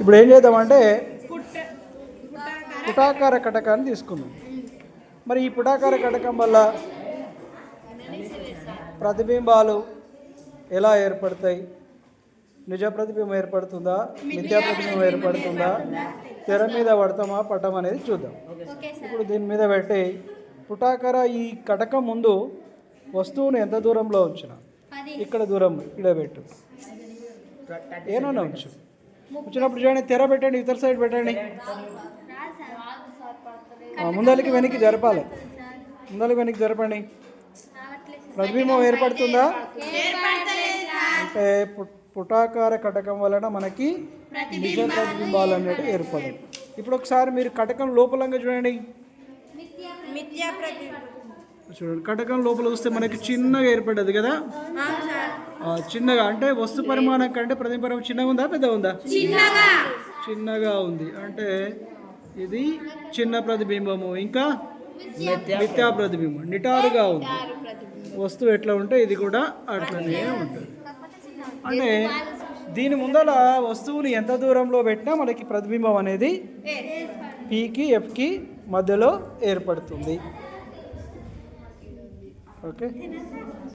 ఇప్పుడు ఏం చేద్దామంటే పుటాకార కటకాన్ని తీసుకుందాం. మరి ఈ పుటాకార కటకం వల్ల ప్రతిబింబాలు ఎలా ఏర్పడతాయి? నిజ ప్రతిబింబం ఏర్పడుతుందా? మిథ్యా ప్రతిబింబం ఏర్పడుతుందా? తెర మీద పడతామా? పట్టం అనేది చూద్దాం. ఇప్పుడు దీని మీద పెట్టి పుటాకార ఈ కటకం ముందు వస్తువును ఎంత దూరంలో ఉంచిన? ఇక్కడ దూరం ఇక్కడ పెట్టు ఏమన్నా ఉంచు. ఉంచినప్పుడు చూడండి తెర పెట్టండి ఇతర సైడ్ పెట్టండి. ఆ, ముందరికి వెనక్కి జరపాలి. ముందరికి వెనక్కి జరపండి. ప్రతిబింబం ఏర్పడుతుందా? అంటే పుటాకార కటకం వలన మనకి నిజ ప్రతిబింబాలు అనేవి ఏర్పడవు. ఇప్పుడు ఒకసారి మీరు కటకం లోపలంగా చూడండి. చూడండి కటకం లోపల వస్తే మనకి చిన్నగా ఏర్పడ్డది కదా? చిన్నగా అంటే వస్తు పరిమాణం కంటే ప్రతిబింబం చిన్నగా ఉందా పెద్ద ఉందా చిన్నగా. చిన్నగా ఉంది. అంటే ఇది చిన్న ప్రతిబింబము. ఇంకా మిథ్యా ప్రతిబింబం నిటారుగా ఉంది. వస్తువు ఎట్లా ఉంటే ఇది కూడా అట్లనే ఉంటుంది. అంటే దీని ముందల వస్తువుని ఎంత దూరంలో పెట్టినా మనకి ప్రతిబింబం అనేది పీకి ఎఫ్కి మధ్యలో ఏర్పడుతుంది. ఓకే?